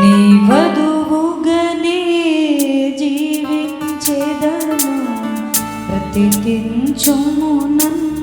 నీ వధువుగనే జీవించేదను ప్రతికించుము నన్ను.